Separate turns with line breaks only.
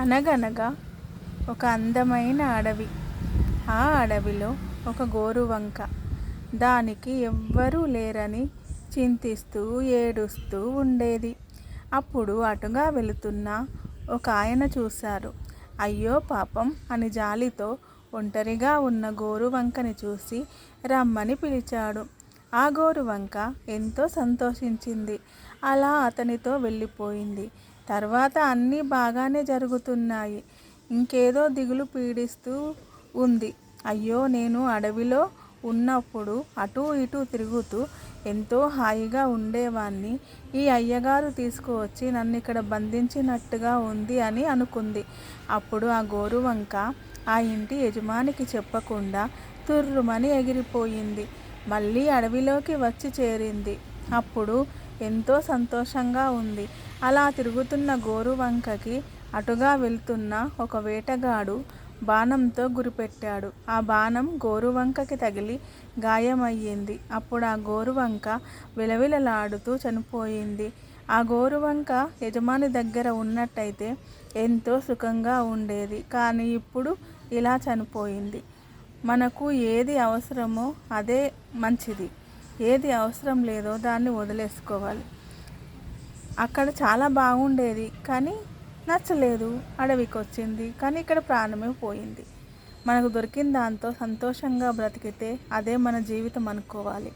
అనగనగా ఒక అందమైన అడవి. ఆ అడవిలో ఒక గోరువంక దానికి ఎవ్వరూ లేరని చింతిస్తూ ఏడుస్తూ ఉండేది. అప్పుడు అటుగా వెళుతున్న ఒక ఆయన చూశారు. అయ్యో పాపం అని జాలితో ఒంటరిగా ఉన్న గోరువంకని చూసి రమ్మని పిలిచాడు. ఆ గోరువంక ఎంతో సంతోషించింది. అలా అతనితో వెళ్ళిపోయింది. తర్వాత అన్నీ బాగానే జరుగుతున్నాయి. ఇంకేదో దిగులు పీడిస్తూ ఉంది. అయ్యో నేను అడవిలో ఉన్నప్పుడు అటూ ఇటూ తిరుగుతూ ఎంతో హాయిగా ఉండేవాణ్ణి. ఈ అయ్యగారు తీసుకువచ్చి నన్ను ఇక్కడ బంధించినట్టుగా ఉంది అని అనుకుంది. అప్పుడు ఆ గోరువంక ఆ ఇంటి యజమానికి చెప్పకుండా తుర్రుమని ఎగిరిపోయింది. మళ్ళీ అడవిలోకి వచ్చి చేరింది. అప్పుడు ఎంతో సంతోషంగా ఉంది. అలా తిరుగుతున్న గోరువంకకి అటుగా వెళ్తున్న ఒక వేటగాడు బాణంతో గురిపెట్టాడు. ఆ బాణం గోరువంకకి తగిలి గాయమయ్యింది. అప్పుడు ఆ గోరువంక విలవిలలాడుతూ చనిపోయింది. ఆ గోరువంక యజమాని దగ్గర ఉన్నట్టయితే ఎంతో సుఖంగా ఉండేది. కానీ ఇప్పుడు ఇలా చనిపోయింది. మనకు ఏది అవసరమో అదే మంచిది. ఏది అవసరం లేదో దాన్ని వదిలేసుకోవాలి. అక్కడ చాలా బాగుండేది కానీ నచ్చలేదు. అడవికి వచ్చింది కానీ ఇక్కడ ప్రాణమే పోయింది. మనకు దొరికిన దాంతో సంతోషంగా బ్రతికితే అదే మన జీవితం అనుకోవాలి.